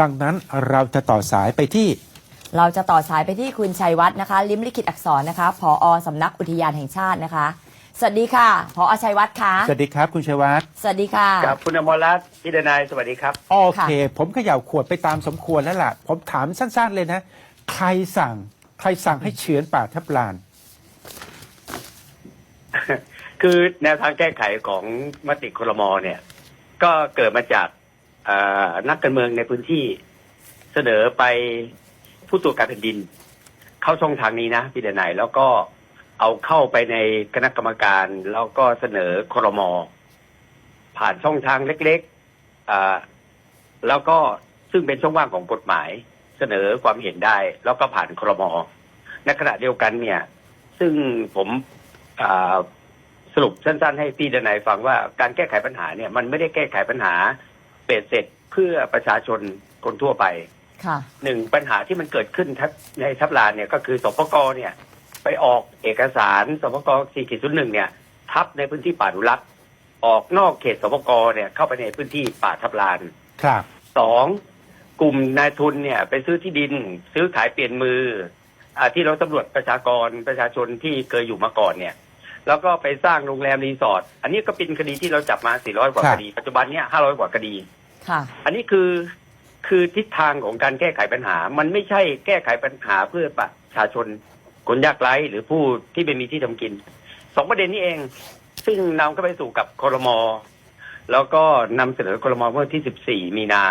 ดังนั้นเราจะต่อสายไปที่ เราจะต่อสายไปที่คุณชัยวัฒน์นะคะ ลิมลิขิตอักษรนะคะผอสำนักอุทยานแห่งชาตินะคะ สวัสดีค่ะผอชัยวัฒน์คะสวัสดีครับ คุณชัยวัฒน์สวัสดีค่ะครับคุณอมรรัตน์พี่ดนายสวัสดีครับ โอเคค่ะผมเขย่าขวดไปตามสมควรแล้วล่ะ ผมถามสั้นๆเลยนะ ใครสั่ง ใครสั่งให้เฉือนป่าทับลาน คือแนวทางแก้ไขของมติครมเนี่ย ก็เกิดมาจากเอ่อ นักการเมืองในพื้นที่เสนอไปผู้ตรวจการแผ่นดิน เข้าช่องทางนี้นะพี่เดนายแล้วก็เอาเข้าไปในคณะกรรมการ แล้วก็เสนอครม ผ่านช่องทางเล็กๆแล้วก็ซึ่งเป็นช่องว่างของกฎหมาย เสนอความเห็นได้ แล้วก็ผ่านครมในขณะเดียวกันเนี่ย ซึ่งผมสรุปสั้น ๆ ให้พี่เดนายฟังว่าการแก้ไขปัญหาเนี่ย มันไม่ได้แก้ไขปัญหา เบ็ดเสร็จเพื่อประชาชนคนทั่วไปค่ะ หนึ่งปัญหาที่มันเกิดขึ้นทับในทับลานเนี่ยก็คือสปกเนี่ย ไปออกเอกสารสปกสี่ขีดศูนย์หนึ่งเนี่ย ทับในพื้นที่ป่าอนุรักษ์ออกนอกเขตสปกเนี่ยเข้าไปในพื้นที่ป่าทับลานครับ สองกลุ่มนายทุนเนี่ย ไปซื้อที่ดิน ซื้อขายเปลี่ยนมืออาที่เราตำรวจประชากรประชาชนที่เคยอยู่มาก่อนเนี่ย แล้วก็ไปสร้างโรงแรมรีสอร์ทอันนี้ก็เป็นคดีที่เราจับมา 400 กว่าครัคบดี ปัจจุบันเนี่ย 500 กว่าคดี ค่ะ อันนี้คือคือทิศทางของการแก้ไขปัญหา มันไม่ใช่แก้ไขปัญหาเพื่อประชาชนคนยากไร้หรือผู้ที่ไม่มีที่ทำกินสองประเด็นนี้เอง ซึ่งนำเข้าไปสู่กับคอรมอแล้วก็นำเสนอคอรมอเมื่อที่ 14 มีนา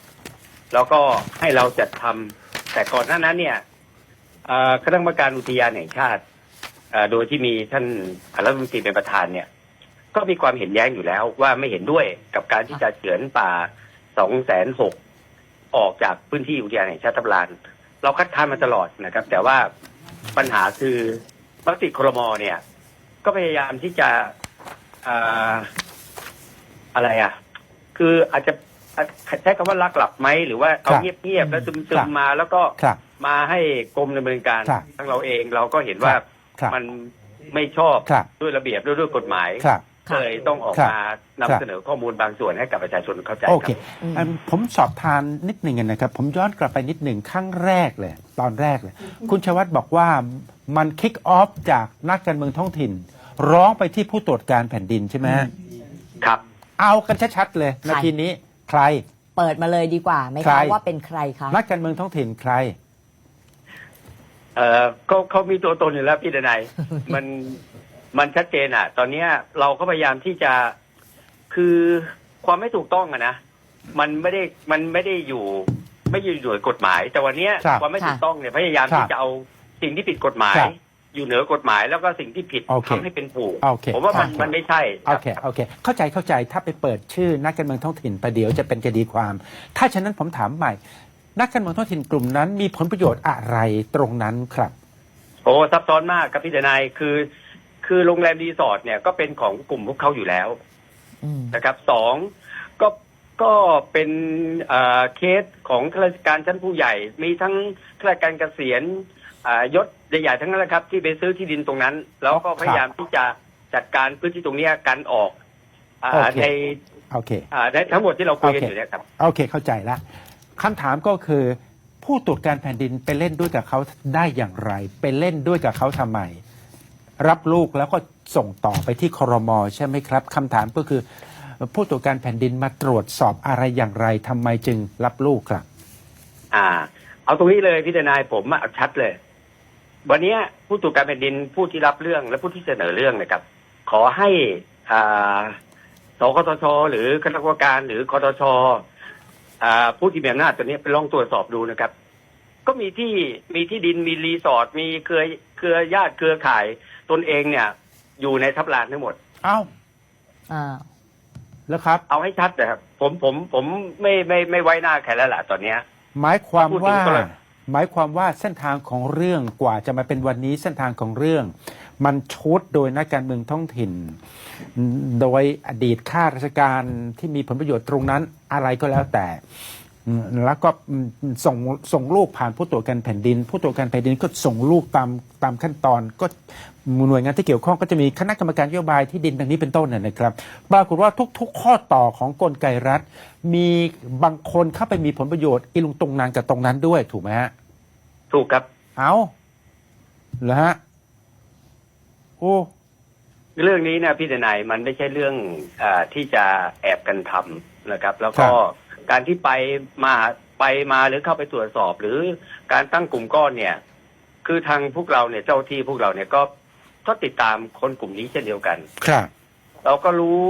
66 แล้วก็ให้เราจัดทำแต่ก่อนหน้านั้นเนี่ยคณะกรรมการอุทยานแห่งชาติโดยที่มีท่านรัฐมนตรีเป็นประธานเนี่ย ก็มีความเห็นแย้งอยู่แล้วว่าไม่เห็นด้วยกับการที่จะเฉือนป่าสองแสนหกออกจากพื้นที่อุทยานแห่งชาติทับลาน เราคัดค้านมาตลอดนะครับ แต่ว่าปัญหาคือมติครมเนี่ย ก็พยายามที่จะอ่าอะไรอะ คืออาจจะใช้คำว่าลักหลับไหมหรือว่าเอาครับเงียบๆแล้วซึครัมบๆมาแล้วก็ครับมาให้กรมดำเนินการครับทั้งเราเองเราก็เห็นว่าครับมันไม่ชอบครับด้วยระเบียบด้วยด้วยกฎหมายครับก็ เลยต้องออกครับมานครับำเสนอข้อมูลบางส่วนให้กับประชาชนเข้าใจโอคเครับอืมอันผมสอบทานนิดหนึ่งนะครับ ผมย้อนกลับไปนิดหนึ่งครั้งแรกเลย ตอนแรกเลย คุณชยวัฒน์บอกว่ามันคิกออฟจากนักการเมืองท้องถิ่น ร้องไปที่ผู้ตรวจการแผ่นดินใช่ไหมฮะครับ เอากันชัดๆเลยนาทีนี้ใคร เปิดมาเลยดีกว่าไหมใครคะว่าเป็นใครคะนักการเมืองท้องถิ่นใครเอ่อเขาเขามีตัวตนอยู่แล้วพี่ดนายมัน มันชัดเจนอะ ตอนเนี้ยเราก็พยายามที่จะคือความไม่ถูกต้องอะนะมันไม่ได้มันไม่ได้อยู่ ไม่อยู่เหนือกฎหมาย แต่วันเนี้ยครับความไม่ถูกต้องเนี่ยพยายามครับที่จะเอาสิ่งที่ผิดกฎหมาย ครับอยู่เหนือกฎหมาย แล้วก็สิ่งที่ผิดโอเคทำให้เป็นถูกโอเคผมว่ามันครับมันไม่ใช่คโอรับ เค โอเค เข้าใจ เข้าใจ ถ้าไปเปิดชื่อนักการเมืองท้องถิ่นประเดี๋ยวจะเป็นคดีความ ถ้าฉะนั้นผมถามใหม่ นักการเมืองท้องถิ่นกลุ่มนั้นมีผลประโยชน์อะไรตรงนั้นครับ โอ้ซับซ้อนมากครับพี่ดนายคือ คือโรงแรมรีสอร์ทเนี่ยก็เป็นของกลุ่มพวกเขาอยู่แล้วอืมนะครับสองก็ก็เป็นเอ่อเคสของข้าราชการชั้นผู้ใหญ่ มีทั้งข้าราชการเกษียณอ่ายศใหญ่ๆทั้งนั้นแหละครับ ที่ไปซื้อที่ดินตรงนั้น แล้วก็พยายามที่จะจัดการพื้นที่ตรงเนี้ยกันออกอาโอเค ในโอเค อ่าในทั้งหมดที่เราคุยกันโอเคอยู่เนี่ยครับ โอเคเข้าใจแล้วคำถามก็คือ ผู้ตรวจการแผ่นดินไปเล่นด้วยกับเขาได้อย่างไร ไปเล่นด้วยกับเขาทำไม รับลูกแล้วก็ส่งต่อไปที่ครมใช่ไหมครับคำถามก็คือ ผู้ตรวจการแผ่นดินมาตรวจสอบอะไรอย่างไรทำไมจึงรับลูกครับ อ่า เอาตรงนี้เลยพี่ทนายผมอะชัดเลย วันนี้ผู้ตรวจการแผ่นดินผู้ที่รับเรื่องและผู้ที่เสนอเรื่องนะครับ ขอให้อ่าสคทชหรือคณะกรรมการหรือคอทชผู้ที่มีอำนาจตัวนี้ไปลองตรวจสอบดูนะครับ ก็มีที่มีที่ดินมีรีสอร์ทมีเครือเครือญาติเครือข่าย ตนเองเนี่ย อยู่ในทับลานทั้งหมด เอ้าอ่า แล้วครับ เอาให้ชัดนะครับ ผมผมผมไม่ไม่ไม่ไว้หน้าใครแล้วล่ะตอนเนี้ย หมายความพูดถึว่างกรณีหมายความว่าเส้นทางของเรื่องกว่าจะมาเป็นวันนี้เส้นทางของเรื่อง มันชุดโดยนักการเมืองท้องถิ่น โดยอดีตข้าราชการที่มีผลประโยชน์ตรงนั้นอะไรก็แล้วแต่อืมแล้วก็อืมส่งส่งลูกผ่านผู้ตรวจการแผ่นดิน ผู้ตรวจการแผ่นดินก็ส่งลูกตามตามขั้นตอนก็ หน่วยงานที่เกี่ยวข้องก็จะมีคณะกรรมการนโยบายที่ดินดังนี้เป็นต้นนะนะครับปรากฏว่าทุก ๆ ข้อต่อของกลไกรัฐ มีบางคนเข้าไปมีผลประโยชน์อีลุงตรงนั้นกับตรงนั้นด้วยถูกไหมฮะถูกครับเอาเหรอฮะโอ้เรื่องนี้เนี่ยพี่ทนายมันไม่ใช่เรื่องอาที่จะแอบกันทำนะครับ แล้วก็การที่ไปมาไปมาหรือเข้าไปตรวจสอบ หรือการตั้งกลุ่มก้อนเนี่ย คือทางพวกเราเนี่ยเจ้าที่พวกเราเนี่ยก็ ก็ติดตามคนกลุ่มนี้เช่นเดียวกัน ครับ เราก็รู้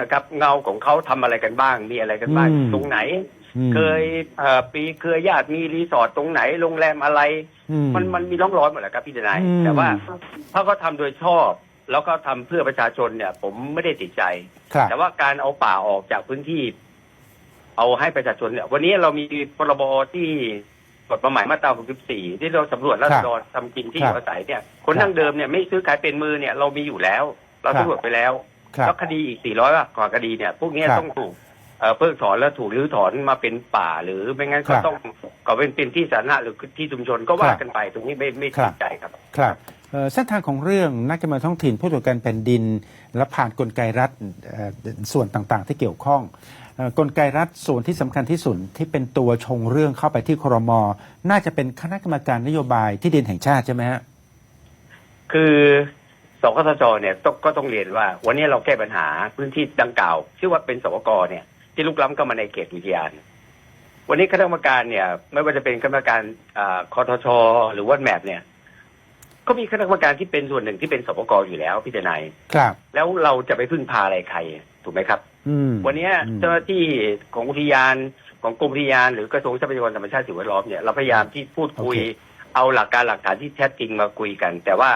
นะครับ เงาของเขาทำอะไรกันบ้าง มีอะไรกันบ้างอืม ตรงไหน อืมเคยเอ่อปีเคยญาติมีรีสอร์ทตรงไหนโรงแรมอะไร อื มันมันมีร่องรอยหมดแหละครับพี่ทนายอืม แต่ว่าถ้าเขาทำโดยชอบ แล้วก็ทำเพื่อประชาชนเนี่ย ผมไม่ได้ติดใจ ครับ แต่ว่าการเอาป่าออกจากพื้นที่ เอาให้ประชาชนเนี่ย วันนี้เรามีพรบที่ กฎหมายมาตรา 64 ที่เราสำรวจราษฎรทำกินที่อยู่อาศัยเนี่ย คนนั่งเดิมเนี่ยไม่ซื้อขายเป็นมือเนี่ยเรามีอยู่แล้ว เราสำรวจไปแล้วครับแล้วคดีอีก 400กว่าคดีเนี่ย พวกเนี้ยครับต้องถูกเอ่อเพิกถอนแล้วถูกรื้อถอนมาเป็นป่า หรือไม่งั้นคก็รับต้องก็เป็นเป็นที่สาธารณะหรือที่ชุมชนก็ว่าครับกันไปตรงนี้ไม่ไม่ครัติบดใจครับ ครับเอ่อเส้นทางของเรื่องนักการเมืองท้องถิ่นผู้ตรวจการแผ่นดิน และผ่านกลไกรัฐเอ่อส่วนต่างๆ ที่เกี่ยวข้องเอ่อ กลไกรัฐส่วนที่สำคัญที่สุดที่เป็นตัวชงเรื่องเข้าไปที่ครม น่าจะเป็นคณะกรรมการนโยบายที่ดินแห่งชาติใช่ไหมฮะคือสกสจเนี่ยต้องก็ต้องเรียนว่า วันนี้เราแก้ปัญหาพื้นที่ดังกล่าวชื่อว่าเป็นสวกเนี่ย ที่ลุกล้ำเข้ามาในเขตอุทยาน วันนี้คณะกรรมการเนี่ย ไม่ว่าจะเป็นคณะกรรมการอ่าคอทช หรือว่าแมปเนี่ยก็มีคณะกรรมการที่เป็นส่วนหนึ่งที่เป็นสวกอยู่แล้วพี่เจนายครับ แล้วเราจะไปพึ่งพาอะไรใครถูกไหมครับอืม วันนี้อืมเจ้าหน้าที่ของอุทยานของกรมอุทยานหรือกระทรวงทรัพยากรธรรมชาติสิ่งแวดล้อมเนี่ยเราพยายามที่พูดคุย เอาหลักการหลักฐานที่แท้จริงมาคุยกัน แต่ว่า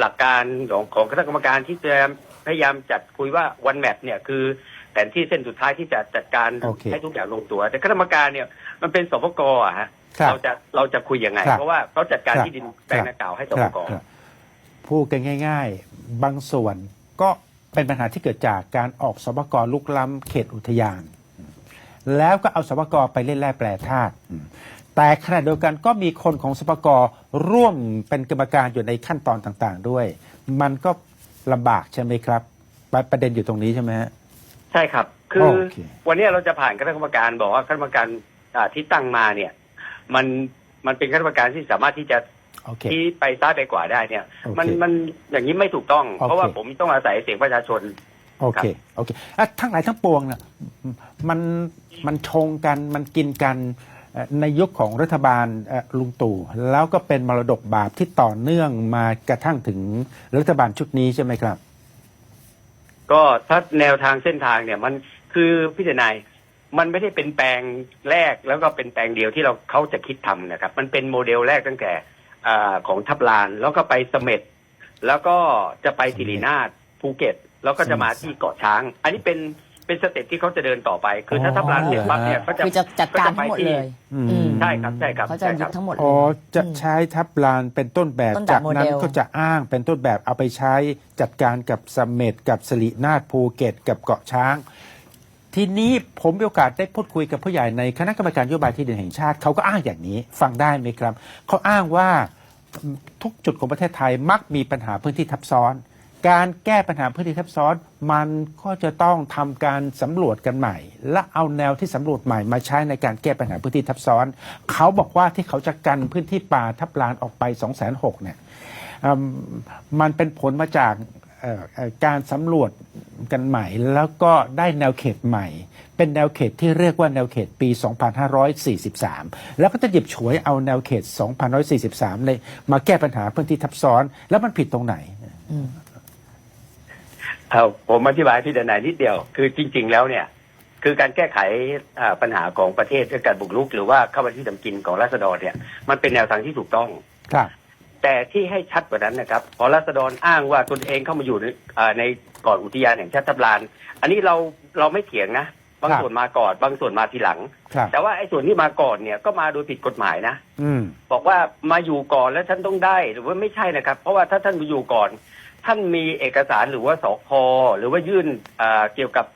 หลักการของของคณะกรรมการที่จะพยายามจัดคุยว่าวันแมปเนี่ยคือแผนที่เส้นสุดท้ายที่จะจัดการโอเคให้ทุกอย่างลงตัว แต่คณะกรรมการเนี่ยมันเป็นสปกอะฮะครับเราจะเราจะคุยยังไงครับเพราะว่าเขาจัดการครับที่ดินแปลงดังกล่าวให้สคปรับกครับพูดกันง่าย ๆ บางส่วนก็ เป็นปัญหาที่เกิดจากการออกสปกรลุกล้ำเขตอุทยาน แล้วก็เอาสปกรไปเล่นแร่แปรธาตุอืมแต่ขณะเดียวกันก็มีคนของสปกรร่วมเป็นกรรมการอยู่ในขั้นตอนต่างๆ ด้วย มันก็ลำบากใช่ไหมครับ ประประเด็นอยู่ตรงนี้ใช่ไหมฮะใช่ครับ คือโอเควันนี้เราจะผ่านคณะกรรมการบอกว่าคณะกรรมการอ่าที่ตั้งมาเนี่ย มันมันเป็นคณะกรรมการที่สามารถที่จะ โอเค ที่ไปซ้ายไปขวาได้เนี่ย โอเคมันมันอย่างนี้ไม่ถูกต้อง โอเค เพราะว่าผมต้องอาศัยเสียงประชาชน โอเค โอเคอะทั้งหลายทั้งปวงน่ะมันมันชงกันมันกินกันเอ่อในยุคของรัฐบาลเอ่อลุงตู่แล้วก็เป็นมรดกบาปที่ต่อเนื่องมากระทั่งถึงรัฐบาลชุดนี้ใช่ไหมครับ ก็ถ้าแนวทางเส้นทางเนี่ยมันคือพี่เจนายมันไม่ได้เป็นแปลงแรกแล้วก็เป็นแปลงเดียวที่เราเขาจะคิดทำนะครับ มันเป็นโมเดลแรกตั้งแต่ อาของทับลาน แล้วก็ไปเสม็ดแล้วก็จะไปสิรินาถภูเก็ต แล้วก็จะมาที่เกาะช้าง อันนี้เป็นเป็นสเต็ปที่เขาจะเดินต่อไป คือถ้าทับลานเสร็จปั๊บเนี่ยเขาจะคือจะจัดการทั้งหมดเลยอืมอืมใช่ครับใช่ครับเขาจะใช่คยึรัดบทั้งหมดเลอ๋อยจะอืมใช้ทับลานเป็นต้นแบบต้นแบบจากนั้นโมเดลก็จะอ้างเป็นต้นแบบเอาไปใช้จัดการกับเสเม็ดกับสิรินาถภูเก็ต กับเกาะช้าง ทีนี้ผมมีโอกาสได้พูดคุยกับผู้ใหญ่ในคณะกรรมการนโยบายที่ดินแห่งชาติเขาก็อ้างอย่างนี้ ฟังได้ไหมครับ เขาอ้างว่าทุกจุดของประเทศไทยมักมีปัญหาพื้นที่ทับซ้อน การแก้ปัญหาพื้นที่ทับซ้อน มันก็จะต้องทำการสำรวจกันใหม่ และเอาแนวที่สำรวจใหม่มาใช้ในการแก้ปัญหาพื้นที่ทับซ้อน เขาบอกว่าที่เขาจะกันพื้นที่ป่าทับลานออกไป2 6 0 0 0เนี่ยมันเป็นผลมาจากการสำรวจ กันใหม่ แล้วก็ได้แนวเขตใหม่ เป็นแนวเขตที่เรียกว่าแนวเขตปี 2543 แล้วก็จะหยิบฉวยเอาแนวเขต 2543 เลยมาแก้ปัญหาพื้นที่ทับซ้อน แล้วมันผิดตรงไหนอืมเอาผมอธิบายพี่เดนายนิดเดียว คือจริง ๆ แล้วเนี่ย คือการแก้ไขอ่าปัญหาของประเทศด้วยการบุกรุก หรือว่าเข้ามาที่ทำกินของราษฎรเนี่ย มันเป็นแนวทางที่ถูกต้องครับแต่ที่ให้ชัดกว่านั้นนะครับพอราษฎรอ้างว่าตนเองเข้ามาอยู่ในอ่าใน ก่อนอุทยานแห่งชาติทับลาน อันนี้เราเราไม่เถียงนะ บางครับส่วนมาก่อน บางส่วนมาทีหลัง ครับแต่ว่าไอ้ส่วนที่มาก่อนเนี่ยก็มาโดยผิดกฎหมายนะ อืม บอกว่ามาอยู่ก่อนแล้วท่านต้องได้หรือว่าไม่ใช่นะครับ เพราะว่าถ้าท่านมาอยู่ก่อน ท่านมีเอกสารหรือว่าสคหรือว่ายื่นอ่าเกี่ยวกับ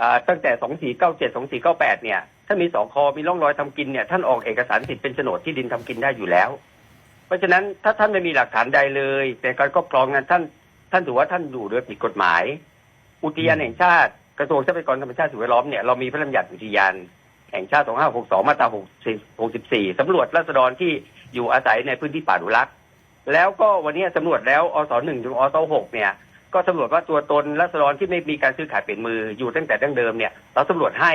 อ่าตั้งแต่2497 2498เนี่ยถ้ามีสอคอมีร่องรอยทำกินเนี่ยท่านออกเอกสารสิทธิ์เป็นโฉนดที่ดินทำกินได้อยู่แล้ว เพราะฉะนั้นถ้าท่านไม่มีหลักฐานใดเลย แต่การครอบครองนั้นท่าน ท่านถือว่าท่านอยู่โดยผิดกฎหมาย อุทยานแห่งชาติกระทรวงทรัพยากรธรรมชาติสิ่งแวดล้อมเนี่ยเรามีพระราชบัญญัติอุทยานแห่งชาติ 2562 มาตรา 64 สำรวจราษฎรที่อยู่อาศัยในพื้นที่ป่าอนุรักแล้วก็วันนี้สำรวจแล้วอสหนึ่งถึงอสหกเนี่ย ก็สำรวจว่าตัวตนราษฎรที่ไม่มีการซื้อขายเปลี่ยนมืออยู่ตั้งแต่ดั้งเดิมเนี่ยเราสำรวจให้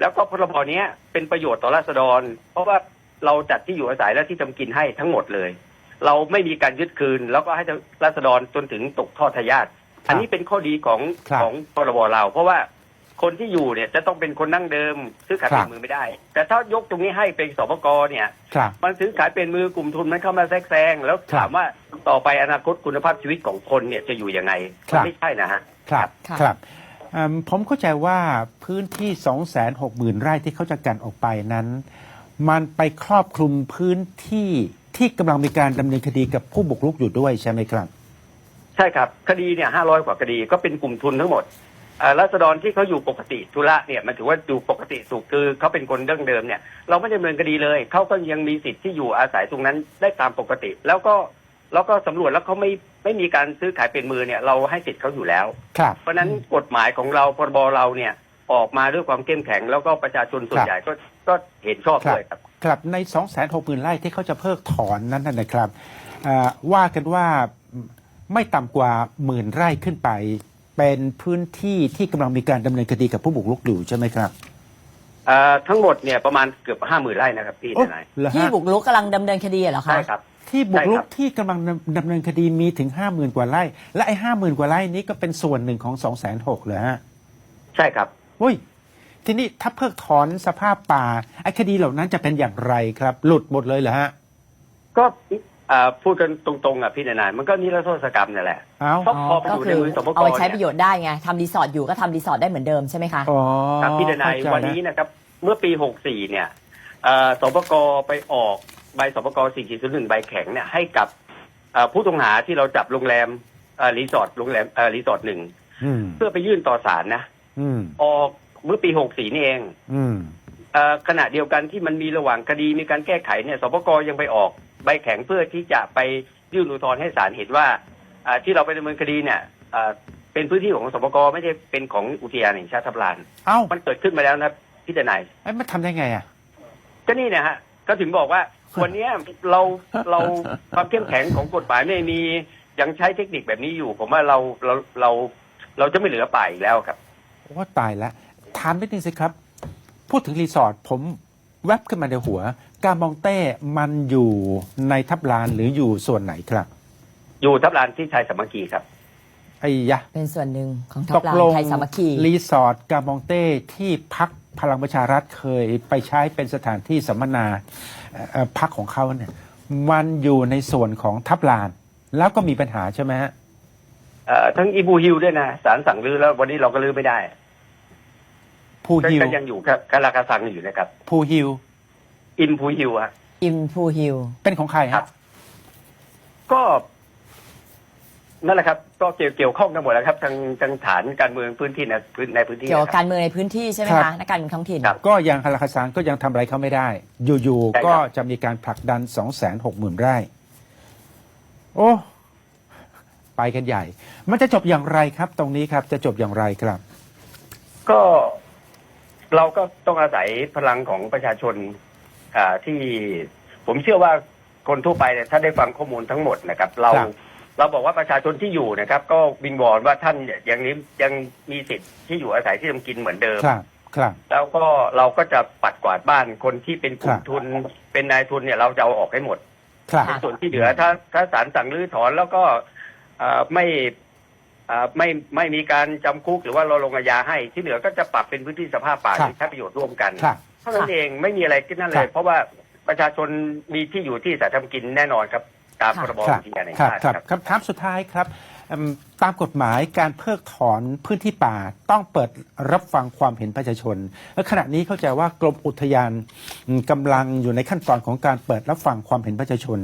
แล้วก็พรบเนี้ยเป็นประโยชน์ต่อราษฎร เพราะว่าเราจัดที่อยู่อาศัยและที่ทำกินให้ทั้งหมดเลย เราไม่มีการยึดคืน แล้วก็ให้ราษฎรจนถึงตกทอดทายาทอันนี้เป็นข้อดีของครับของพรบเราเพราะว่าคนที่อยู่เนี่ยจะต้องเป็นคนนั่งเดิม ซื้อขายเปลี่ยนมือไม่ได้ แต่ถ้ายกตรงนี้ให้เป็นสปกเนี่ยครับมันซื้อขายเป็นมือกลุ่มทุนมันเข้ามาแทรกแซงแล้วครับถามว่าต่อไปอนาคตคุณภาพชีวิตของคนเนี่ยจะอยู่ยังไงครัมับไม่ใช่นะฮะครับค่ะครับเอิ่มผมเข้าใจว่าพื้นที่ 260,000 ไร่ที่เขาจะกันออกไปนั้น มันไปครอบคลุมพื้นที่ ที่กำลังมีการดำเนินคดีกับผู้บุกรุกอยู่ด้วยใช่ไหมครับ ใช่ครับ คดีเนี่ยห้าร้อยกว่าคดีก็เป็นกลุ่มทุนทั้งหมดอ่ารัษฎรที่เขาอยู่ปกติธุระเนี่ยมันถือว่าอยู่ปกติสุขคือเขาเป็นคนเดิมเดิมเนี่ย เราไม่ดำเนินคดีเลยเขาก็ยังมีสิทธิ์ที่อยู่อาศัยตรงนั้นได้ตามปกติ แล้วก็แล้วก็สำรวจแล้วเขาไม่ไม่มีการซื้อขายเป็นมือเนี่ยเราให้สิทธิ์เขาอยู่แล้ว ครับ เพราะฉะนั้นกฎหมายของเราพรบเราเนี่ยออกมาด้วยความเข้มแข็ง แล้วก็ประชาชนส่วนใหญ่ก็ก็เห็นชอบด้วยครับ ครับใน 260,000ไร่ที่เขาจะเพิกถอนนั้นนะนะครับอ่าว่ากันว่าไม่ต่ำกว่าหมื่นไร่ขึ้นไป เป็นพื้นที่ที่กำลังมีการดำเนินคดีกับผู้บุกรุกอยู่ใช่ไหมครับเอ่อทั้งหมดเนี่ยประมาณเกือบห้าหมื่นไร่นะครับพี่โอ้ทนายเหรอที่ฮะบุกรุกกำลังดำเนินคดีเหรอคะใช่ครับที่บุกรุใช่ครักบที่กำลังดำเนินคดีมีถึง50,000กว่าไร่ และไอ้ห้าหมื่นกว่าไร่นี้ก็เป็นส่วนหนึ่งของ2 6 0 0 0เลยฮะใช่ครับเฮ้ย ทีนี้ถ้าเพิกถอนสภาพป่าไอ้คดีเหล่านั้นจะเป็นอย่างไรครับ หลุดหมดเลยเหรอฮะ ก็อ่าพูดกันตรงๆอะพี่ทนายมันก็นิรโทษกรรมนั่นแหละเอ้าเพราะพอไปก็อยู่คืในอมือสปกเอาไปใช้เนี่ยประโยชน์ได้ไงทำรีสอร์ทอยู่ก็ทำรีสอร์ทได้เหมือนเดิมใช่ไหมคะ อ๋อครับพี่ทนายเข้ใจวันนี้นะครับ เมื่อปี 64 เนี่ยเอ่อสปกไปออกใบสปก4.01ใบแข็งเนี่ยให้กับเอ่อผู้ต้องหาที่เราจับโรงแรมเอ่อรีสอร์ทโรงแรมเอ่อรีสอร์ทหนึ่งอืมเพื่อไปยื่นต่อศาลนะ อืมออก เมื่อปี64นี่เองอืมเอ่อขณะเดียวกันที่มันมีระหว่างคดีมีการแก้ไขเนี่ยสปกยังไปออกใบแข็งเพื่อที่จะไปยื่นอุทธรณ์ให้ศาลเห็นว่าอ่าที่เราไปดำเนินคดีเนี่ยอ่าเป็นพื้นที่ของสปกไม่ใช่เป็นของอุทยานแห่งชาติทับลานเอ้ามันเกิดขึ้นมาแล้วนะพี่ทนาย ไอ้มันทำได้ไงอะ ก็นี่นะฮะ ก็ถึงบอกว่า วันเนี้ยเราเราความเข้มแข็งของกฎหมายไม่มียังใช้เทคนิคแบบนี้อยู่ ผมว่าเราเราเราเราจะไม่เหลือป่าอีกแล้วครับ ว่าตายแล้ว ถามนิดนึงสิครับ พูดถึงรีสอร์ทผมแวบขึ้นมาในหัว การมองเต้มันอยู่ในทับลานหรืออยู่ส่วนไหนครับ อยู่ทับลานที่ชายสามัคคีครับ ไอ้ยะเป็นส่วนหนึ่งของทัตพกลานลงไทยสามัคคีรีสอร์ทกามองเต้ที่พักพลังประชารัฐเคยไปใช้เป็นสถานที่สัมมนาเอ่อเอ่อพักของเขาเนี่ย มันอยู่ในส่วนของทับลาน แล้วก็มีปัญหาใช่ไหมฮะเอ่อทั้งอีบูฮิลด้วยนะศาลสั่งรื้อแล้ววันนี้เราก็รื้อไม่ได้ ภูก็ฮิวก็ยังอยู่ครับคาราคาซังอยู่นะครับภูฮิว อินพูฮิลฮะอิมพูฮิลเป็นของใครครัฮะบก็ นั่นแหละครับ ก็เกี่ยวเกี่ยวข้องกันหมดแล้วครับทางทางฐานการเมืองพื้นที่ในพื้นในพื้นที่เกี่ยวกับนะครับการเมืองในพื้นที่ใช่ไหมคะนักการเมืองท้องถิ่นครับก็ยังฮาราคาซานก็ยังทำอะไรเขาไม่ได้ อยู่ใช่ครับๆก็จะมีการผลักดัน2 6 0 0 0 0ไร่ โอ้ไปกันใหญ่ มันจะจบอย่างไรครับ ตรงนี้ครับ จะจบอย่างไรครับ ก็ เราก็ต้องอาศัยพลังของประชาชนอ่าที่ผมเชื่อว่าคนทั่วไปเนี่ยถ้าได้ฟังข้อมูลทั้งหมดนะครับ เราครับ เราบอกว่าประชาชนที่อยู่นะครับ ก็วิงวอนว่าท่านยังนี้ยังมีสิทธิ์ที่อยู่อาศัยที่ทำกินเหมือนเดิม ครับ ครับ แล้วก็เราก็จะปัดกวาดบ้านคนที่เป็นกลุ่คมรับ ทุน เป็นนายทุนเนี่ยเราจะเอาออกให้หมด ครับค่ะส่วนที่เหลือถ้าถ้าศาลสั่งรื้อถอนแล้วก็อ่าไม่ อ่าไม่ไม่มีการจำคุกหรือว่าเราลงอาญาให้ที่เหลือก็จะปรับเป็นพื้นที่สภาพป่าครับ ที่ใช้ประโยชน์ร่วมกันครับ เท่านั้นเองไม่มีอะไรขึ้นนั่นเลครัย บ เพราะว่าประชาชนมีที่อยู่ที่สาธารณกินแน่นอนครับ ตามค่ะพรบครับอุทยานแห่งครับชาติครับครับคำถามสุดท้ายครับอืม ตามกฎหมายการเพิกถอนพื้นที่ป่าต้องเปิดรับฟังความเห็นประชาชน และขณะนี้เข้าใจว่ากรมอุทยานอืมกำลังอยู่ในขั้นตอนของการเปิดรับฟังความเห็นประชาชน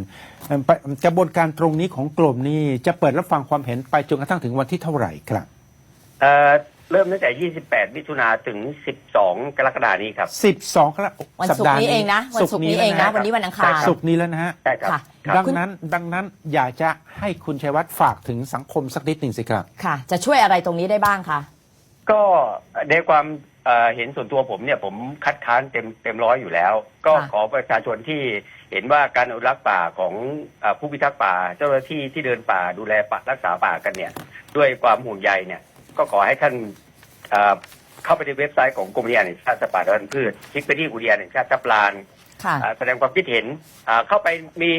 กระบวนการตรงนี้ของกรมนี้จะเปิดรับฟังความเห็นไปจนกระทั่งถึงวันที่เท่าไหร่ครับ เอ่อเริ่มตั้งแต่ 28 มิถุนาถึง 12 กรกฎานี้ครับ 12กรกฎาคมวันศุกร์นี้เองนะวันศุกร์นี้เองนะแล้ววันนี้วันอังคารศุกร์นี้แล้วนะฮะใช่ครับค่ะครับ ดังนั้นดังนั้นอยากจะให้คุณชัยวัฒน์ฝากถึงสังคมสักนิดหนึ่งสิครับ ค่ะ จะช่วยอะไรตรงนี้ได้บ้างคะก็ในความเอ่อเห็นส่วนตัวผมเนี่ยผมคัดค้านเต็มเต็มร้อยอยู่แล้ว ก็ค่ะขอประชาชนที่เห็นว่าการอนุรักษ์ป่าของเอ่อผู้พิทักษ์ป่า เจ้าหน้าที่ที่เดินป่าดูแลป่ารักษาป่ากันเนี่ย ด้วยความห่วงใยเนี่ย ก็ขอให้ท่านเอ่อเข้าไปในเว็บไซต์ของกรมอุทยานแห่งชาติสัตว์ป่าและพันธุ์พืชคลิกไปที่อุทยานแห่งชาติทับลานค่ะ อ่าแสดงความคิดเห็นอ่าเข้าไปมี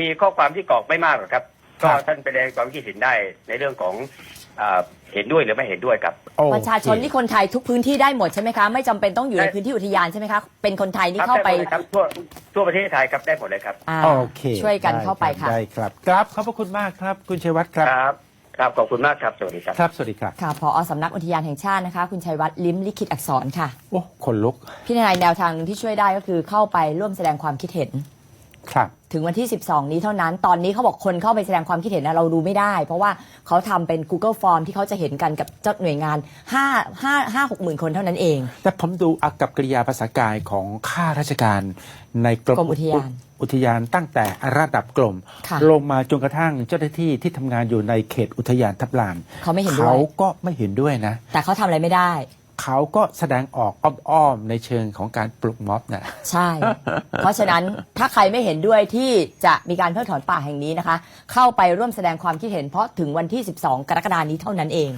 มีข้อความที่กรอกไม่มากหรอกครับครัก็บท่านไปแสดงความคิดเห็นได้ในเรื่องของอ่าเห็นด้วยหรือไม่เห็นด้วยครับ โอเค ประชาชนนี่คนไทยทุกพื้นที่ได้หมดใช่ไหมคะ ไม่จำเป็นต้องอยู่ในได้พื้นที่อุทยานใช่ไหมคะ เป็นคนไทยนี่ครับเข้าไปได้หมดลยครับทั่วทั่วประเทศไทยครับได้หมดเลยครับ อ่าโอเคช่วยกันด้เข้าไปค่ะ ได้ครับ ครับ ขอบพระคุณมากครับ คุณชัยวัฒน์ครับ ครับ ครับขอบคุณมากครับ สวัสดีครับ ครับ สวัสดีครับ ค่ะพอสำนักอุทยานแห่งชาตินะคะ คุณชัยวัฒน์ลิ้มลิขิตอักษรค่ะ โอ้คนลุก พี่นายแนวทางหนึ่งที่ช่วยได้ก็คือเข้าไปร่วมแสดงความคิดเห็น ครับ ถึงวันที่ 12 นี้เท่านั้น ตอนนี้เขาบอกคนเข้าไปแสดงความคิดเห็นนะเราดูไม่ได้ เพราะว่าเขาทำเป็น Google Form ที่เขาจะเห็นกันกับเจ้าหน่วยงาน5 5 5 6หมื่นคนเท่านั้นเอง แต่ผมดูอากับกริยาภาษากายของข้าราชการในกรมกรมอุทยาน อุทยานตั้งแต่ระดับกรมค่ะลงมาจนกระทั่งเจ้าหน้าที่ที่ทำงานอยู่ในเขตอุทยานทับลานเขาไม่เห็นด้วเขายก็ไม่เห็นด้วยนะ แต่เขาทำอะไรไม่ได้ เขาก็แสดงออกอ้อมๆในเชิงของการปลุกม็อบนะ ใช่ เพราะฉะนั้นถ้าใครไม่เห็นด้วยที่จะมีการเพิกถอนป่าแห่งนี้นะคะ เข้าไปร่วมแสดงความคิดเห็นเพราะถึงวันที่ 12 กรกฎานี้เท่านั้นเอง